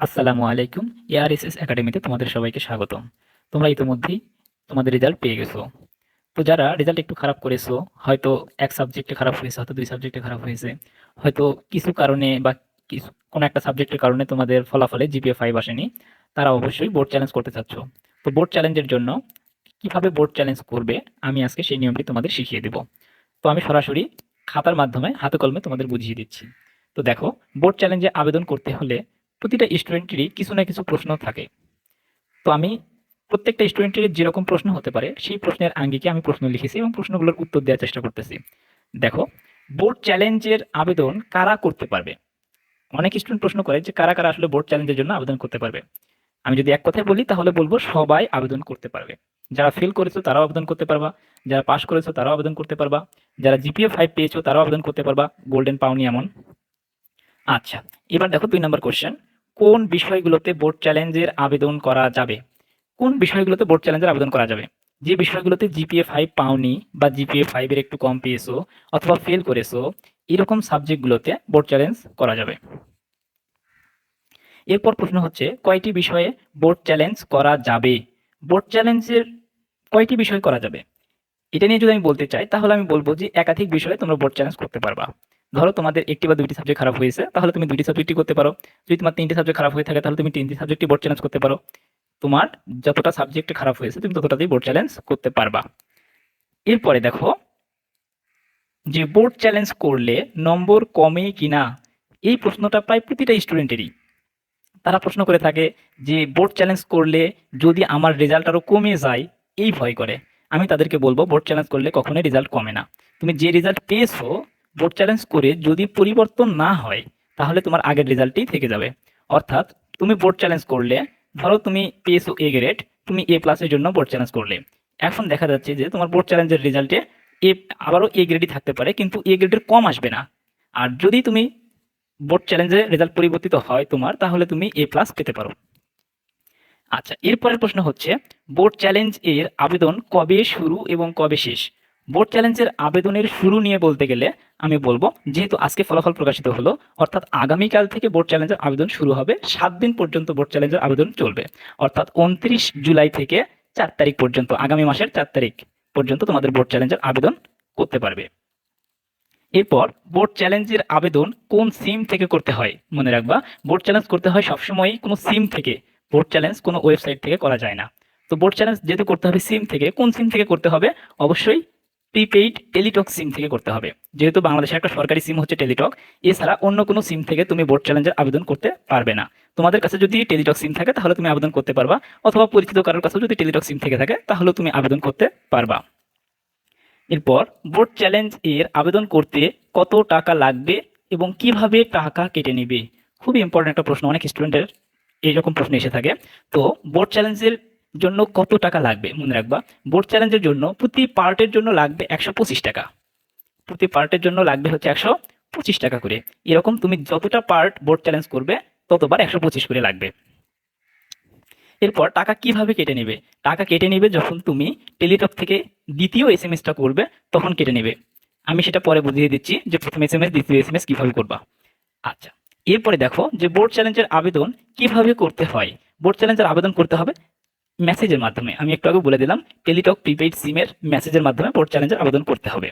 আসসালামু আলাইকুম এআরএসএস একাডেমিতে তোমাদের সবাইকে স্বাগতম। তোমরা ইতিমধ্যেই তোমাদের রেজাল্ট পেয়ে গেছো। তো যারা রেজাল্ট একটু খারাপ করেছ, হয়তো এক সাবজেক্টে খারাপ হয়েছে, হয়তো দুই সাবজেক্টে খারাপ হয়েছে, হয়তো কিছু কারণে বা কিছু, কোনো একটা সাবজেক্টের কারণে তোমাদের ফলাফলে জিপিএ ফাইভ আসেনি, তারা অবশ্যই বোর্ড চ্যালেঞ্জ করতে চাচ্ছ। তো বোর্ড চ্যালেঞ্জের জন্য কীভাবে বোর্ড চ্যালেঞ্জ করবে, আমি আজকে সেই নিয়মটি তোমাদের শিখিয়ে দেব। তো আমি সরাসরি খাতার মাধ্যমে হাতে কলমে তোমাদের বুঝিয়ে দিচ্ছি। তো দেখো বোর্ড চ্যালেঞ্জে আবেদন করতে হলে প্রতিটা স্টুডেন্টেরই কিছু না কিছু প্রশ্ন থাকে। তো আমি প্রত্যেকটা স্টুডেন্টের যেরকম প্রশ্ন হতে পারে, সেই প্রশ্নের আঙ্গিকে আমি প্রশ্ন লিখেছি এবং প্রশ্নগুলোর উত্তর দেওয়ার চেষ্টা করতেছি। দেখো বোর্ড চ্যালেঞ্জের আবেদন কারা করতে পারবে? অনেক স্টুডেন্ট প্রশ্ন করে যে কারা কারা আসলে বোর্ড চ্যালেঞ্জের জন্য আবেদন করতে পারবে। আমি যদি এক কথায় বলি, তাহলে বলব সবাই আবেদন করতে পারবে। যারা ফেল করেছ, তারাও আবেদন করতে পারবা। যারা পাস করেছ, তারাও আবেদন করতে পারবা। যারা জিপিএ ফাইভ পেয়েছ, তারাও আবেদন করতে পারবা। গোল্ডেন পাওনি এমন। আচ্ছা এবার দেখো দুই নম্বর কোশ্চেন কোন বিষয়গুলোতে বোর্ড চ্যালেঞ্জের আবেদন করা যাবে? কোন বিষয়গুলোতে বোর্ড চ্যালেঞ্জের আবেদন করা যাবে? যে বিষয়গুলোতে জিপিএ ফাইভ পাওনি বা জিপিএ ফাইভের একটু কম পেয়েছ অথবা ফেল করেছ, এরকম সাবজেক্টগুলোতে বোর্ড চ্যালেঞ্জ করা যাবে। এরপর প্রশ্ন হচ্ছে, কয়টি বিষয়ে বোর্ড চ্যালেঞ্জ করা যাবে? বোর্ড চ্যালেঞ্জের কয়টি বিষয় করা যাবে? এটা নিয়ে যদি আমি বলতে চাই, তাহলে আমি বলব যে একাধিক বিষয়ে তোমরা বোর্ড চ্যালেঞ্জ করতে পারবা। ধরো তোমাদের একটি বা দুইটি সাবজেক্ট খারাপ হয়েছে, তাহলে তুমি দুইটি সাবজেক্টই করতে পারো। যদি তোমার তিনটি সাবজেক্ট খারাপ হয়ে থাকে, তাহলে তুমি তিনটি সাবজেক্টই বোর্ড চ্যালেঞ্জ করতে পারো। তোমার যতটা সাবজেক্ট খারাপ হয়েছে, তুমি ততটাতেই বোর্ড চ্যালেঞ্জ করতে পারবা। এরপরে দেখো, যে বোর্ড চ্যালেঞ্জ করলে নম্বর কমে কিনা, এই প্রশ্নটা প্রায় প্রতিটা স্টুডেন্টেরই তারা প্রশ্ন করে থাকে যে বোর্ড চ্যালেঞ্জ করলে যদি আমার রেজাল্ট আরও কমে যায়, এই ভয় করে। আমি তাদেরকে বলব বোর্ড চ্যালেঞ্জ করলে কখনোই রেজাল্ট কমে না। তুমি যে রেজাল্ট পেয়েছ বোর্ড চ্যালেঞ্জ করে যদি পরিবর্তন না হয়, তাহলে তোমার আগের রেজাল্টই থেকে যাবে। অর্থাৎ তুমি বোর্ড চ্যালেঞ্জ করলে, ধরো তুমি পেয়েছ এ গ্রেড তুমি এ প্লাসের জন্য বোর্ড চ্যালেঞ্জ করলে। এখন দেখা যাচ্ছে যে তোমার বোর্ড চ্যালেঞ্জের রেজাল্টে এ আবারও এ গ্রেডই থাকতে পারে, কিন্তু এ গ্রেডের কম আসবে না। আর যদি তুমি বোর্ড চ্যালেঞ্জে রেজাল্ট পরিবর্তিত হয় তোমার, তাহলে তুমি এ প্লাস পেতে পারো। আচ্ছা এরপরের প্রশ্ন হচ্ছে বোর্ড চ্যালেঞ্জ এর আবেদন কবে শুরু এবং কবে শেষ? বোর্ড চ্যালেঞ্জের আবেদনের শুরু নিয়ে বলতে গেলে আমি বলব, যেহেতু আজকে ফলাফল প্রকাশিত হলো, অর্থাৎ আগামীকাল থেকে বোর্ড চ্যালেঞ্জের আবেদন শুরু হবে, সাত দিন পর্যন্ত বোর্ড চ্যালেঞ্জের আবেদন চলবে। অর্থাৎ উনত্রিশ জুলাই থেকে চার তারিখ পর্যন্ত, আগামী মাসের চার তারিখ পর্যন্ত তোমাদের বোর্ড চ্যালেঞ্জের আবেদন করতে পারবে। এরপর বোর্ড চ্যালেঞ্জের আবেদন কোন সিম থেকে করতে হয়, মনে রাখবা। বোর্ড চ্যালেঞ্জ করতে হয় সবসময় কোনো সিম থেকে বোর্ড চ্যালেঞ্জ কোনো ওয়েবসাইট থেকে করা যায় না। তো বোর্ড চ্যালেঞ্জ যেহেতু করতে হবে সিম থেকে, কোন সিম থেকে করতে হবে? অবশ্যই প্রিপেইড টেলিটক সিম থেকে করতে হবে। যেহেতু বাংলাদেশের একটা সরকারি সিম হচ্ছে টেলিটক এছাড়া অন্য কোনো সিম থেকে তুমি বোর্ড চ্যালেঞ্জের আবেদন করতে পারবে না। তোমাদের কাছে যদি টেলিটক সিম থাকে, তাহলে তুমি আবেদন করতে পারবা, অথবা পরিচিত কারোর কাছে যদি টেলিটক সিম থেকে থাকে তাহলে তুমি আবেদন করতে পারবা। এরপর বোর্ড চ্যালেঞ্জ এর আবেদন করতে কত টাকা লাগবে এবং কীভাবে টাকা কেটে নেবে? খুবই ইম্পর্টেন্ট একটা প্রশ্ন, অনেক স্টুডেন্টের এইরকম প্রশ্ন এসে থাকে। তো বোর্ড চ্যালেঞ্জের জন্য কত টাকা লাগবে? মনে রাখবা। বোর্ড চ্যালেঞ্জের জন্য প্রতি পার্টের জন্য লাগবে একশো পঁচিশ টাকা। প্রতি পার্টের জন্য লাগবে হচ্ছে একশো পঁচিশ টাকা করে। এরকম তুমি যতটা পার্ট বোর্ড চ্যালেঞ্জ করবে, ততবার একশো পঁচিশ করে লাগবে। এরপর টাকা কীভাবে কেটে নেবে? টাকা কেটে নেবে যখন তুমি টেলিটক থেকে দ্বিতীয় এস এম এসটা করবে, তখন কেটে নেবে। আমি সেটা পরে বুঝিয়ে দিচ্ছি যে প্রথম এস এম এস দ্বিতীয় এস এম এস কীভাবে করবা। আচ্ছা এরপরে দেখো যে বোর্ড চ্যালেঞ্জের আবেদন কীভাবে করতে হয়? বোর্ড চ্যালেঞ্জের আবেদন করতে হবে মেসেজের মাধ্যমে। আমি একটু আগে বলে দিলাম টেলিটক প্রিপেইড সিমের মেসেজের মাধ্যমে বোর্ড চ্যালেঞ্জের আবেদন করতে হবে।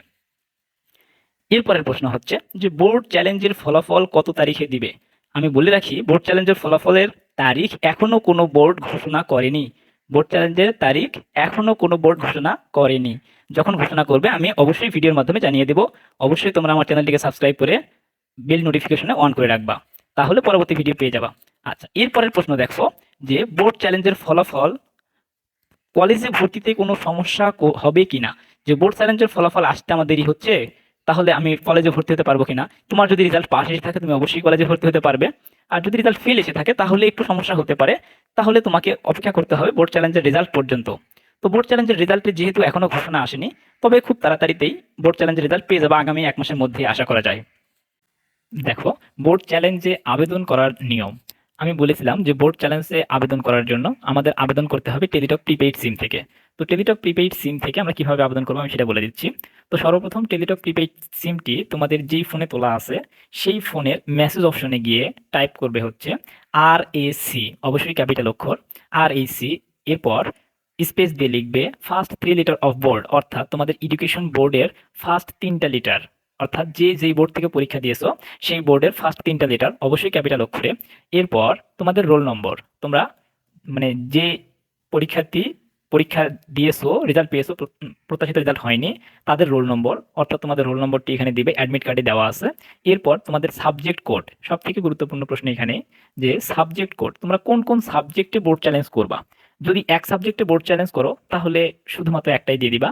এরপরের প্রশ্ন হচ্ছে যে বোর্ড চ্যালেঞ্জের ফলাফল কত তারিখে দিবে? আমি বলে রাখি বোর্ড চ্যালেঞ্জের ফলাফলের তারিখ এখনও কোনো বোর্ড ঘোষণা করেনি। বোর্ড চ্যালেঞ্জের তারিখ এখনও কোনো বোর্ড ঘোষণা করেনি। যখন ঘোষণা করবে, আমি অবশ্যই ভিডিওর মাধ্যমে জানিয়ে দেবো। অবশ্যই তোমরা আমার চ্যানেলটিকে সাবস্ক্রাইব করে বেল নোটিফিকেশনে অন করে রাখবা। তাহলে পরবর্তী ভিডিও পেয়ে যাবা। আচ্ছা এরপরের প্রশ্ন দেখো যে বোর্ড চ্যালেঞ্জের ফলাফল কলেজে ভর্তিতে কোনো সমস্যা কো- হবে কিনা? যে বোর্ড চ্যালেঞ্জের ফলাফল আসতে আমার দেরি হচ্ছে, তাহলে আমি কলেজে ভর্তি হতে পারব কিনা? তোমার যদি রেজাল্ট পাস এসে থাকে, তুমি অবশ্যই কলেজে ভর্তি হতে পারবে। আর যদি রেজাল্ট ফেল এসে থাকে, তাহলে একটু সমস্যা হতে পারে। তাহলে তোমাকে অপেক্ষা করতে হবে বোর্ড চ্যালেঞ্জের রেজাল্ট পর্যন্ত। তো বোর্ড চ্যালেঞ্জের রেজাল্টে যেহেতু এখনও ঘোষণা আসেনি, তবে খুব তাড়াতাড়িতেই বোর্ড চ্যালেঞ্জের রেজাল্ট পেয়ে যাবে আগামী এক মাসের মধ্যে আশা করা যায়। দেখো বোর্ড চ্যালেঞ্জে আবেদন করার নিয়ম। আমি বলেছিলাম যে বোর্ড চ্যালেঞ্জে আবেদন করার জন্য আমাদের আবেদন করতে হবে টেলিটক প্রিপেইড সিম থেকে। তো টেলিটক প্রিপেইড সিম থেকে আমরা কীভাবে আবেদন করব আমি সেটা বলে দিচ্ছি। তো সর্বপ্রথম টেলিটক প্রিপেইড সিমটি তোমাদের যেই ফোনে তোলা আছে, সেই ফোনের মেসেজ অপশনে গিয়ে টাইপ করবে হচ্ছে আর এ সি অবশ্যই ক্যাপিটাল অক্ষর আর এ সি এরপর স্পেস দিয়ে লিখবে first three letter of board অর্থাৎ তোমাদের এডুকেশন বোর্ডের ফার্স্ট তিনটা লিটার অর্থাৎ যে, যেই বোর্ড থেকে পরীক্ষা দিয়েছ, সেই বোর্ডের ফার্স্ট তিনটা লিটার অবশ্যই ক্যাপিটাল অক্ষরে। এরপর তোমাদের রোল নম্বর তোমরা মানে যে পরীক্ষার্থী পরীক্ষা দিয়েছ রেজাল্ট পেয়েছ প্রত্যাশিত রেজাল্ট হয়নি, তাদের রোল নম্বর অর্থাৎ তোমাদের রোল নম্বরটি এখানে দিবে অ্যাডমিট কার্ডে দেওয়া আছে। এরপর তোমাদের সাবজেক্ট কোড সব থেকে গুরুত্বপূর্ণ প্রশ্ন এখানে, যে সাবজেক্ট কোড তোমরা কোন কোন সাবজেক্টে বোর্ড চ্যালেঞ্জ করবা? যদি এক সাবজেক্টে বোর্ড চ্যালেঞ্জ করো, তাহলে শুধুমাত্র একটাই দিয়ে দিবা।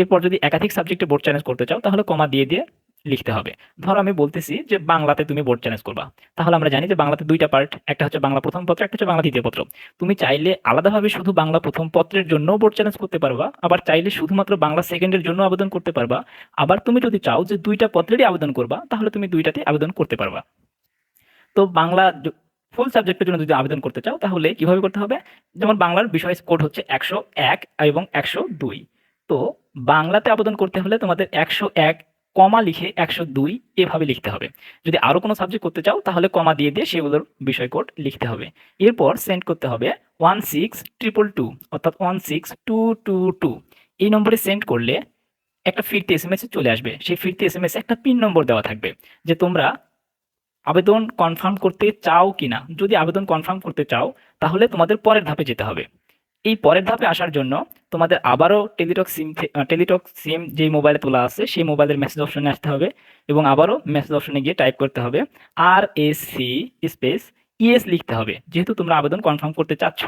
এরপর যদি একাধিক সাবজেক্টে বোর্ড চ্যালেঞ্জ করতে চাও, তাহলে কমা দিয়ে দিয়ে লিখতে হবে। ধরো আমি বলতেছি যে বাংলাতে তুমি বোর্ড চ্যালেঞ্জ করবা। তাহলে আমরা জানি যে বাংলাতে দুইটা পার্ট একটা হচ্ছে বাংলা প্রথম পত্র, একটা হচ্ছে বাংলা দ্বিতীয় পত্র। তুমি চাইলে আলাদাভাবে শুধু বাংলা প্রথম পত্রের জন্য বোর্ড চ্যালেঞ্জ করতে পারবা, আবার চাইলে শুধুমাত্র বাংলা সেকেন্ডের জন্য আবেদন করতে পারবা। আবার তুমি যদি চাও যে দুইটা পত্রেরই আবেদন করবা, তাহলে তুমি দুইটাতে আবেদন করতে পারবা। তো বাংলা ফুল সাবজেক্টের জন্য যদি আবেদন করতে চাও, তাহলে কীভাবে করতে হবে? যেমন বাংলার বিষয় কোড হচ্ছে একশো এক এবং একশো দুই। তো বাংলাতে আবেদন করতে হলে তোমাদের একশো এক কমা লিখে একশো দুই এভাবে লিখতে হবে। যদি আরও কোনো সাবজেক্ট করতে চাও, তাহলে কমা দিয়ে দিয়ে সেগুলোর বিষয় কোড লিখতে হবে। এরপর সেন্ড করতে হবে ওয়ান সিক্স ট্রিপল টু অর্থাৎ one six two two two এই নম্বরে সেন্ড করলে একটা ফিরতি এস এম এস চলে আসবে। সেই ফিরতি এস এম এস একটা পিন নম্বর দেওয়া থাকবে, যে তোমরা আবেদন কনফার্ম করতে চাও কিনা। যদি আবেদন কনফার্ম করতে চাও, তাহলে তোমাদের পরের ধাপে যেতে হবে। এই পরের ধাপে আসার জন্য তোমাদের আবারও টেলিটক সিম টেলিটক সিম যে মোবাইলে তোলা আছে, সেই মোবাইলের মেসেজ অপশনে আসতে হবে এবং আবারও মেসেজ অপশনে গিয়ে টাইপ করতে হবে আর এস সি স্পেস ইএস লিখতে হবে। যেহেতু তোমরা আবেদন কনফার্ম করতে চাচ্ছ।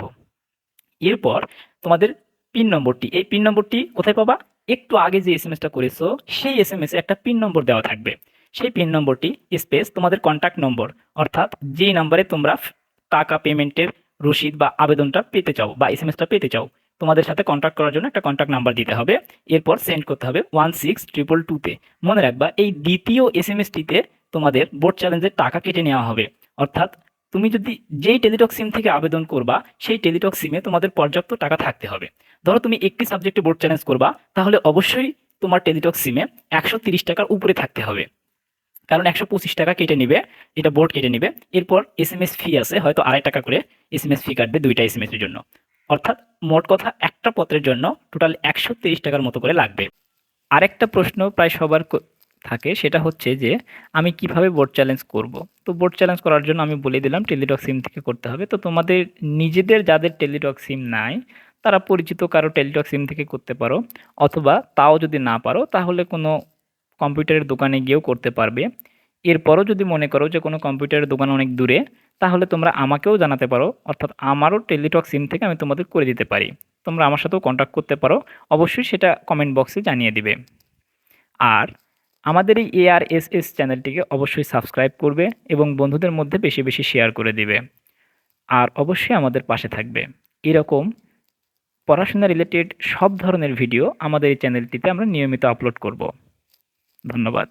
এরপর তোমাদের পিন নম্বরটি। এই পিন নম্বরটি কোথায় পাবা? একটু আগে যে এস এম এসটা করেছ, সেই এস এম এসে একটা পিন নম্বর দেওয়া থাকবে। সেই পিন নম্বরটি স্পেস তোমাদের কন্ট্যাক্ট নম্বর অর্থাৎ যেই নম্বরে তোমরা টাকা পেমেন্টের রসিদ বা আবেদনটা পেতে চাও বা এস এম এসটা পেতে চাও, তোমাদের সাথে কন্ট্যাক্ট করার জন্য একটা কন্ট্যাক্ট নাম্বার দিতে হবে। এরপর সেন্ড করতে হবে ওয়ান সিক্স ট্রিপল টুতে মনে রাখবা, এই দ্বিতীয় এস এম এসটিতে তোমাদের বোর্ড চ্যালেঞ্জের টাকা কেটে নেওয়া হবে। অর্থাৎ তুমি যদি যেই টেলিটক সিম থেকে আবেদন করবা, সেই টেলিটক সিমে তোমাদের পর্যাপ্ত টাকা থাকতে হবে। ধরো তুমি একটি সাবজেক্টে বোর্ড চ্যালেঞ্জ করবা, তাহলে অবশ্যই তোমার টেলিটক সিমে একশো টাকার উপরে থাকতে হবে। কারণ একশো পঁচিশ টাকা কেটে নিবে এটা বোর্ড কেটে নিবে। এরপর এস এম এস ফি আছে, হয়তো আড়াই টাকা করে এস এম এস ফি কাটবে দুইটা এস এম এর জন্য। অর্থাৎ মোট কথা একটা পত্রের জন্য টোটাল একশো তিরিশ টাকার মতো করে লাগবে। আরেকটা প্রশ্ন প্রায় সবার থাকে, সেটা হচ্ছে যে আমি কীভাবে বোর্ড চ্যালেঞ্জ করব? তো বোর্ড চ্যালেঞ্জ করার জন্য আমি বলে দিলাম টেলিটক সিম থেকে করতে হবে। তো তোমাদের নিজেদের যাদের টেলিটক সিম নাই, তারা পরিচিত কারও টেলিটক সিম থেকে করতে পারো, অথবা তাও যদি না পারো, তাহলে কোনো কম্পিউটারের দোকানে গিয়েও করতে পারবে। এরপরও যদি মনে করো যে কোনো কম্পিউটারের দোকান অনেক দূরে, তাহলে তোমরা আমাকেও জানাতে পারো। অর্থাৎ আমারও টেলিটক সিম থেকে আমি তোমাদের করে দিতে পারি। তোমরা আমার সাথেও কন্ট্যাক্ট করতে পারো। অবশ্যই সেটা কমেন্ট বক্সে জানিয়ে দিবে। আর আমাদের এই এআরএসএস চ্যানেলটিকে অবশ্যই সাবস্ক্রাইব করবে এবং বন্ধুদের মধ্যে বেশি বেশি শেয়ার করে দিবে। আর অবশ্যই আমাদের পাশে থাকবে। এরকম পড়াশোনা রিলেটেড সব ধরনের ভিডিও আমাদের এই চ্যানেলটিতে আমরা নিয়মিত আপলোড করব। ধন্যবাদ।